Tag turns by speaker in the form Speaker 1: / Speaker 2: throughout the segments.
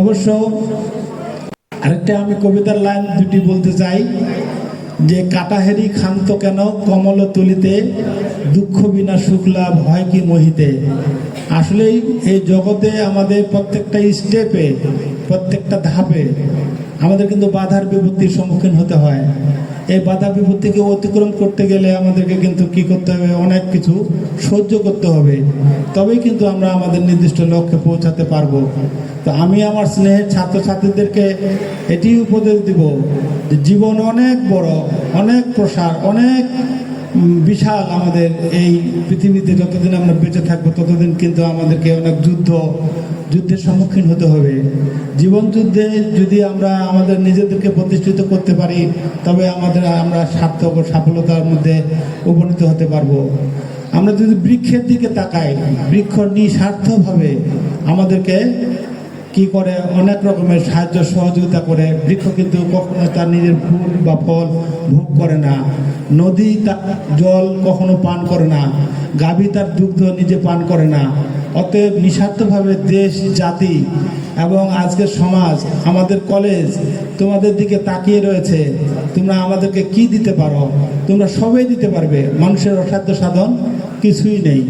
Speaker 1: অবশ্য আরেকটা আমি কবিতার লাইন দুটি বলতে চাই, যে কাটাহেরি খান্ত কেন কমল তুলিতে দুঃখ বিনা শুক্লা ভয় কি মহিতে? আসলেই এই জগতে আমাদের প্রত্যেকটা স্টেপে প্রত্যেকটা ধাপে আমাদের কিন্তু বাধার বিপত্তির সম্মুখীন হতে হয়। এই বাধা বিপত্তিকে অতিক্রম করতে গেলে আমাদেরকে কিন্তু কি করতে হবে? অনেক কিছু সহ্য করতে হবে। তবেই কিন্তু আমরা আমাদের নির্দিষ্ট লক্ষ্যে পৌঁছাতে পারব। তো আমি আমার স্নেহের ছাত্রছাত্রীদেরকে এটি উপদেশ দিব যে জীবন অনেক বড়, অনেক প্রসার, অনেক বিশাল আমাদের এই পৃথিবীতে যতদিন আমরা বেঁচে থাকব ততদিন কিন্তু আমাদেরকে অনেক যুদ্ধ, যুদ্ধের সম্মুখীন হতে হবে। জীবন যুদ্ধে যদি আমরা আমাদের নিজেদেরকে প্রতিষ্ঠিত করতে পারি, তবে আমাদের আমরা সার্থক ও সফলতার মধ্যে উপনীত হতে পারব। আমরা যদি বৃক্ষের দিকে তাকাই, বৃক্ষ নিঃস্বার্থভাবে আমাদেরকে কি করে অনেক রকমের সাহায্য সহযোগিতা করে বৃক্ষ কিন্তু কখনো তার নিজের ফুল বা ফল ভোগ করে না। নদী তা জল কখনো পান করে না। গাভী তার দুগ্ধ নিজে পান করে না। অতএব নিঃস্বার্থভাবে দেশ, জাতি এবং আজকের সমাজ, আমাদের কলেজ তোমাদের দিকে তাকিয়ে রয়েছে। তোমরা আমাদেরকে কি দিতে পারো? তোমরা সবই দিতে পারবে। মানুষের অসাধ্য সাধন কিছুই নেই।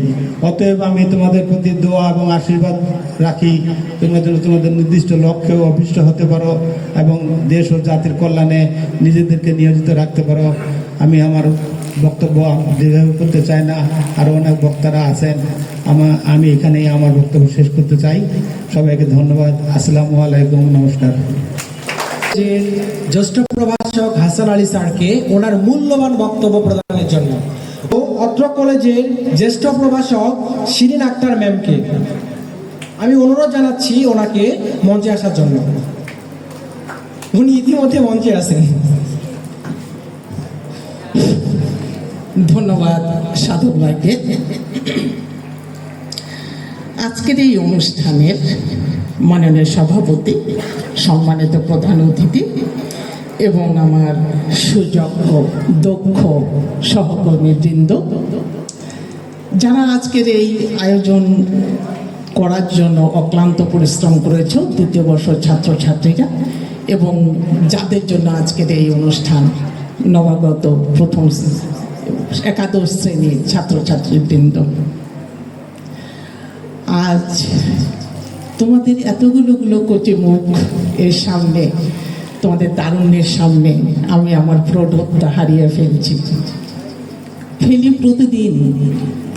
Speaker 1: অতএব আমি তোমাদের প্রতি দোয়া এবং আশীর্বাদ রাখি। তোমরা যেন তোমাদের নির্দিষ্ট লক্ষ্যে অভিষ্ট হতে পারো এবং দেশ ও জাতির কল্যাণে নিজেদেরকে নিয়োজিত রাখতে পারো। আমি আমার বক্তব্য দীর্ঘায়ু করতে চাই না আরও অনেক বক্তারা আছেন। আমার আমি এখানেই আমার বক্তব্য শেষ করতে চাই। সবাইকে ধন্যবাদ। আসসালামু আলাইকুম। নমস্কার।
Speaker 2: যে জ্যেষ্ঠ প্রভাষক হাসান আলী স্যারকে ওনার মূল্যবান বক্তব্য প্রদানের জন্য। অত্র কলেজের জ্যেষ্ঠ প্রভাষক শিরিন আক্তার ম্যামকে। আমি অনুরোধ জানাচ্ছি ওনাকে মঞ্চে আসার জন্য। উনি ইতিমধ্যে মঞ্চে আছেন।
Speaker 3: ধন্যবাদ সাধক ভাইকে। আজকের এই অনুষ্ঠানের মাননীয় সভাপতি, সম্মানিত প্রধান অতিথি এবং আমার সুযোগ্য, দক্ষ সহকর্মীবৃন্দ। যারা আজকের এই আয়োজন করার জন্য অক্লান্ত পরিশ্রম করেছ, দ্বিতীয় বর্ষ ছাত্রছাত্রীরা, এবং যাদের জন্য আজকের এই অনুষ্ঠান নবাগত প্রথম একাদশ শ্রেণির ছাত্রছাত্রীবৃন্দ। আজ তোমাদের এতগুলোগুলো কোটি মুখ এর সামনে তোমাদের তারুণ্যের সামনে আমি আমার প্রৌঢ়ত্ব হারিয়ে ফেলছি। ফেলি প্রতিদিন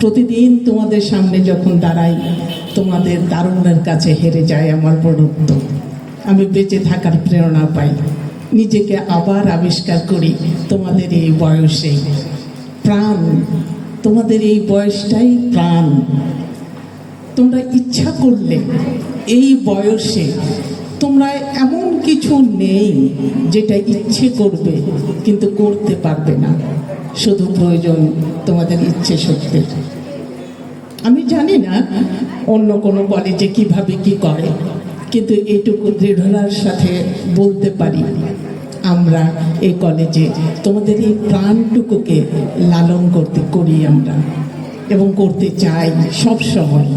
Speaker 3: প্রতিদিন তোমাদের সামনে যখন দাঁড়াই, তোমাদের তারুণ্যের কাছে হেরে যায় আমার প্রৌঢ়ত্ব আমি বেঁচে থাকার প্রেরণা পাই, নিজেকে আবার আবিষ্কার করি তোমাদের এই বয়সেই প্রাণ, তোমাদের এই বয়সটাই প্রাণ। তোমরা ইচ্ছা করলে এই বয়সে তোমরা এমন কিছু নেই যেটা ইচ্ছে করবে, কিন্তু করতে পারবে না। শুধু প্রয়োজন তোমাদের ইচ্ছে শক্তির। আমি জানি না অন্য কোনো কলেজে কীভাবে কি করে, কিন্তু এইটুকু দৃঢ়তার সাথে বলতে পারি, আমরা এই কলেজে তোমাদের এই প্রাণটুকুকে লালন করতে করি আমরা, এবং করতে চাই সব সময়।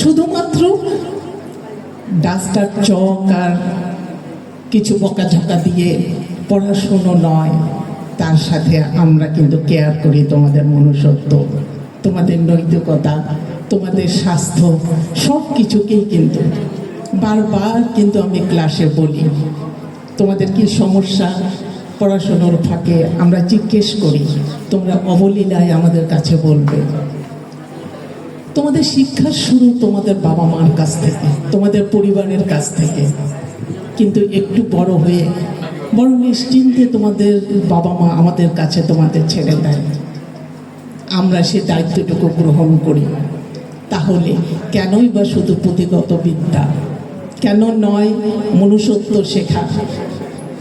Speaker 3: শুধুমাত্র ডাস্টার চক আর কিছু বকাঝকা দিয়ে পড়াশুনো নয়। তার সাথে আমরা কিন্তু কেয়ার করি তোমাদের মনুষ্যত্ব, তোমাদের নৈতিকতা, তোমাদের স্বাস্থ্য সব কিছুকেই কিন্তু। বারবার কিন্তু আমি ক্লাসে বলি, তোমাদের কি সমস্যা? পড়াশুনোর ফাঁকে আমরা জিজ্ঞেস করি, তোমরা অবলীলায় আমাদের কাছে বলবে। তোমাদের শিক্ষার শুরু তোমাদের বাবা মার কাছ থেকে, তোমাদের পরিবারের কাছ থেকে। কিন্তু একটু বড় হয়ে, বড় নিশ্চিন্তে তোমাদের বাবা মা আমাদের কাছে তোমাদের ছেড়ে দেয়। আমরা সে দায়িত্বটুকু গ্রহণ করি। তাহলে কেনই বা শুধু পুঁথিগত বিদ্যা? কেন নয় মনুষ্যত্ব শেখা?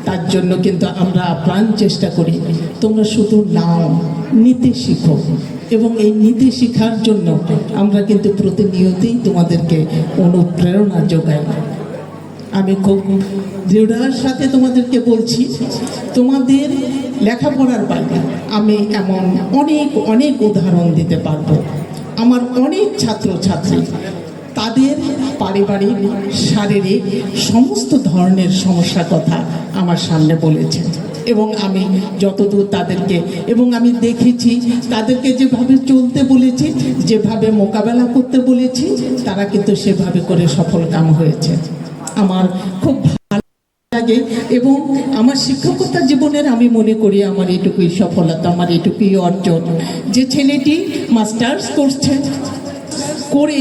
Speaker 3: তার জন্য কিন্তু আমরা প্রাণ চেষ্টা করি, তোমরা শুধু নাও। নিতে শিখো এবং এই নীতি শেখার জন্য আমরা কিন্তু প্রতিনিয়তই তোমাদেরকে অনুপ্রেরণা যোগাই। আমি খুব দৃঢ়ার সাথে তোমাদেরকে বলছি, তোমাদের লেখাপড়ার বাইরে আমি এমন অনেক অনেক উদাহরণ দিতে পারব। আমার অনেক ছাত্র ছাত্রী তাদের পারিবারিক, শারীরিক সমস্ত ধরনের সমস্যার কথা আমার সামনে বলেছে। এবং আমি যতদূর তাদেরকে, এবং আমি দেখেছি তাদেরকে যেভাবে চলতে বলেছি, যেভাবে মোকাবেলা করতে বলেছি, তারা কিন্তু সেভাবে করে সফল কাম হয়েছে। আমার খুব ভালো লাগে এবং আমার শিক্ষকতা জীবনের আমি মনে করি আমার এটুকুই সফলতা, আমার এটুকুই অর্জন। যে ছেলেটি মাস্টার্স করছে, করে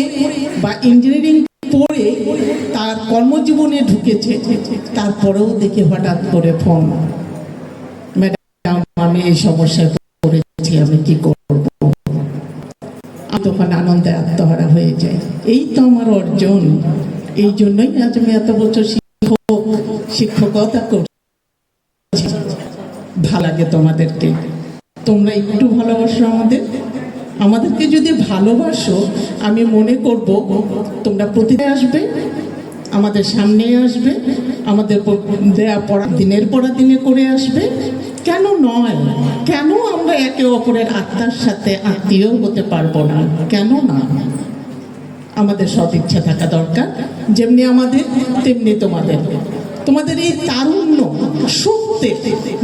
Speaker 3: বা ইঞ্জিনিয়ারিং পড়ে তার কর্মজীবনে ঢুকেছে, তারপরেও দেখে হঠাৎ করে ফোন। আমি এই সমস্যায় পড়েছি আমি কি করব? আমি তখন আনন্দে আত্মহারা হয়ে যাই। এই তো আমার অর্জন। এই জন্যই আজ আমি এত বছর শিক্ষক, শিক্ষকতা করছি। ভালো লাগে তোমাদেরকে। তোমরা একটু ভালোবাসো আমাদের? আমাদেরকে যদি ভালোবাসো, আমি মনে করব তোমরা প্রতিদিন আসবে, আমাদের সামনে আসবে আমাদের দেয়া পড়া দিনের পর দিনে করে আসবে। কেন নয়? কেন আমরা একে অপরের আত্মার সাথে আত্মীয় হতে পারব না? কেন না? আমাদের সৎ ইচ্ছা থাকা দরকার। যেমনি আমাদের, তেমনি তোমাদের। তোমাদের এই তারুণ্য, সত্যে,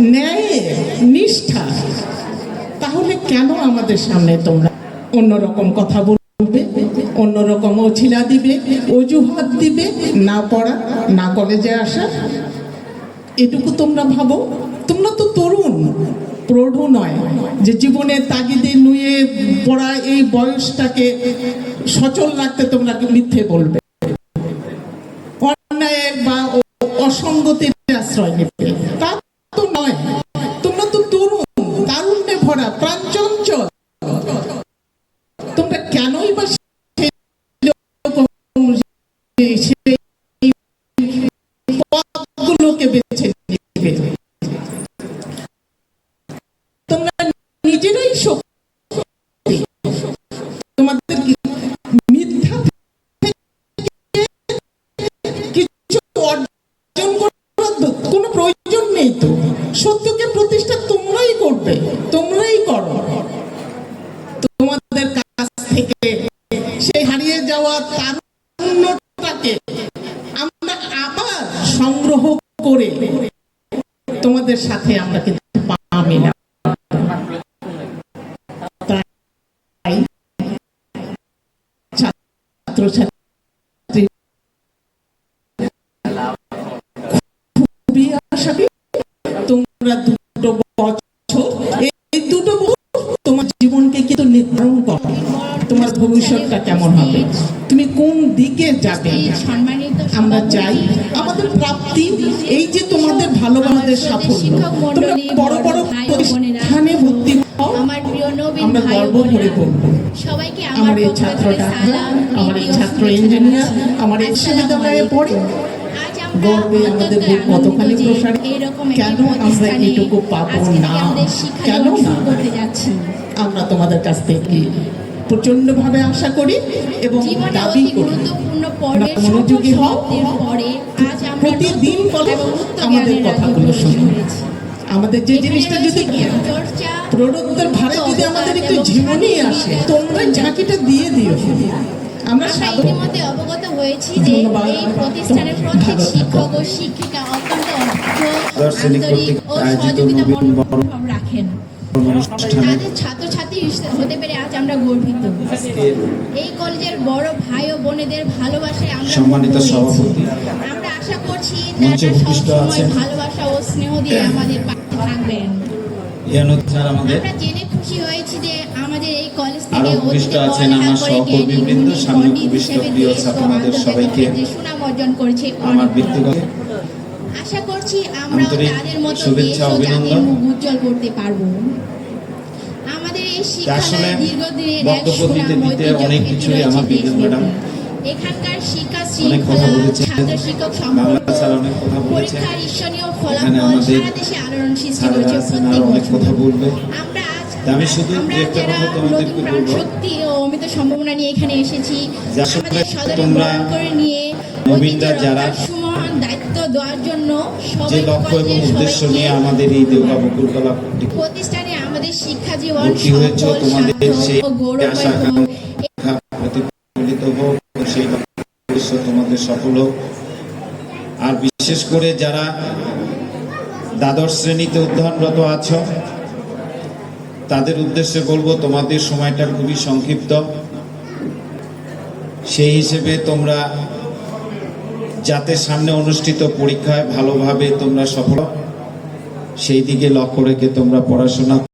Speaker 3: ন্যায়, নিষ্ঠা, তাহলে কেন আমাদের সামনে তোমরা অন্যরকম কথা বলবে? অন্যরকম অছিলা দিবে, অজুহাত দিবে, না পড়া, না কলেজে আসা। এটুকু তোমরা ভাবো। তোমরা তো তরুণ, প্রৌঢ় নয় যে জীবনের তাগিদে নুয়ে পড়া এই বয়সটাকে সচল রাখতে তোমরা মিথ্যে বলবে। অন্যায় বা অসঙ্গতির আশ্রয় নেবে। তা তো নয়। তোমরা তো তরুণ, তারুণ্যে ভরা প্রাঞ্চঞ্চল সেই বেছে নেবে। তোমরা নিজেরাই তোমাদের মিথ্যা কিছু অর্জন করার কোনো প্রয়োজন নেই তো? সত্যকে প্রতিষ্ঠা তোমরাই করবে, তোমরাই করো। তোমাদের কাছ থেকে সেই হারিয়ে যাওয়া তারুণ্যটাকে আমরা আবার সংগ্রহ করে তোমাদের সাথে আমরা কিন্তু পা মেলা তাই ছাত্রছাত্রী খুবই আশা তোমরা দুটো বছর, এই দুটো তোমার জীবনকে কিন্তু নির্ধারণ করো। ভবিষ্যৎটা কেমন হবে? তুমি কোন দিকে যাবে? আমরা চাই আমাদের প্রাপ্তি, এই যে তোমাদের ভালোবাসাদের সাফল্য। তোমরা বড় বড় প্রতিষ্ঠানে ভর্তি
Speaker 4: আমার
Speaker 3: গর্ব করে আমার এই ডাক্তার আমার এই ছাত্র ইঞ্জিনিয়ার আমার এই বিশ্ববিদ্যালয়ে পড়ে। গর্বে আমাদের বুক কতখানি প্রসার, কেন আমরা এটুকু পাবো না? কেন না? আমরা তোমাদের কাছ থেকে প্রচণ্ড ভাবে আশা করি এবং দাবি করি। মনোযোগী হও। প্রতিদিন আমাদের কথাগুলো শোনো। আমাদের যে জিনিসটা যদি প্রোডক্টের ভাড়া যদি আমাদের একটু ঝিমুনি আসে তোমরা ঝাঁকিটা দিয়ে দিও। আমরা
Speaker 4: ইতিমধ্যে অবগত হয়েছি যে এই প্রতিষ্ঠানের প্রত্যেক শিক্ষক ও শিক্ষিকা অত্যন্ত অভিজ্ঞ, আন্তরিক ও
Speaker 5: কর্তৃক
Speaker 4: সহযোগিতা
Speaker 5: নবীন
Speaker 4: রাখেন। তাদের ছাত্রছাত্রী হতে পেরে আজ আমরা গর্বিত এই কলেজের বড় ভাই ও বোনেদের ভালোবাসায় আমরা
Speaker 5: সম্মানিত সভাপতি
Speaker 4: আমরা আশা করছি তারা। ভালোবাসা ও স্নেহ দিয়ে আমাদের পাশে থাকবেন আমরা জেনে খুশি হয়েছি যে আমাদের এই কলেজ থেকে
Speaker 5: উপবিষ্ট
Speaker 4: অতীতে
Speaker 5: আছেন আমার সহকর্মীবৃন্দ, সামনে উপবিষ্ট প্রিয়
Speaker 4: দেশ ও
Speaker 5: ছাত্রদের সবাইকে
Speaker 4: সুনাম অর্জন করেছে
Speaker 5: আমার
Speaker 4: অনেক।
Speaker 5: ব্যক্তিগত
Speaker 4: আশা করছি আমরা তাদের মতো
Speaker 5: শুভেচ্ছা, অভিনন্দন।
Speaker 4: উজ্জ্বল করতে পারব
Speaker 5: আসলে বক্তব্য দিতে দিতে অনেক কিছুই আমার বিজ্ঞান ম্যাডাম
Speaker 4: এখানকার শিক্ষা শৃঙ্খলা ছাত্র শিক্ষক
Speaker 5: বাংলা
Speaker 4: সম্পর্ক
Speaker 5: স্যার অনেক কথা বলেছেন।
Speaker 4: পরীক্ষার ঈশ্বরীয়
Speaker 5: এখানে
Speaker 4: ফলাফল সারা দেশে আলোড়ন সৃষ্টি করেছে
Speaker 5: আছেন
Speaker 4: প্রত্যেক
Speaker 5: আরও অনেক কথা বলবে
Speaker 4: আমরা
Speaker 5: আমি শুধু একটা কথা তোমাদেরকে বলব।
Speaker 4: ও অমিত সম্ভাবনা নিয়ে এখানে এসেছি আমাদের সদরে
Speaker 5: তোমরা
Speaker 4: করে নিয়ে
Speaker 5: নবীনরা যারা
Speaker 4: সুমহান দায়িত্ব দেওয়ার জন্য
Speaker 5: যে লক্ষ্য এবং উদ্দেশ্য নিয়ে আমাদের এই দেওয়া বকুলতলা
Speaker 4: প্রতিষ্ঠানে আমাদের শিক্ষা জীবন সফল
Speaker 5: তোমাদের
Speaker 4: সার্থক ও গৌরবময় হোক।
Speaker 5: প্রতিফলিত হোক সেই সফল হোক আর বিশেষ করে যারা দ্বাদশ শ্রেণীতে অধ্যয়নরত আছো তাদের উদ্দেশ্যে বলব তোমাদের সময়টা খুবই সংক্ষিপ্ত সেই হিসেবে তোমরা যাতে সামনে অনুষ্ঠিত পরীক্ষায় ভালোভাবে তোমরা সফল সেই দিকে লক্ষ্য রেখে তোমরা পড়াশোনা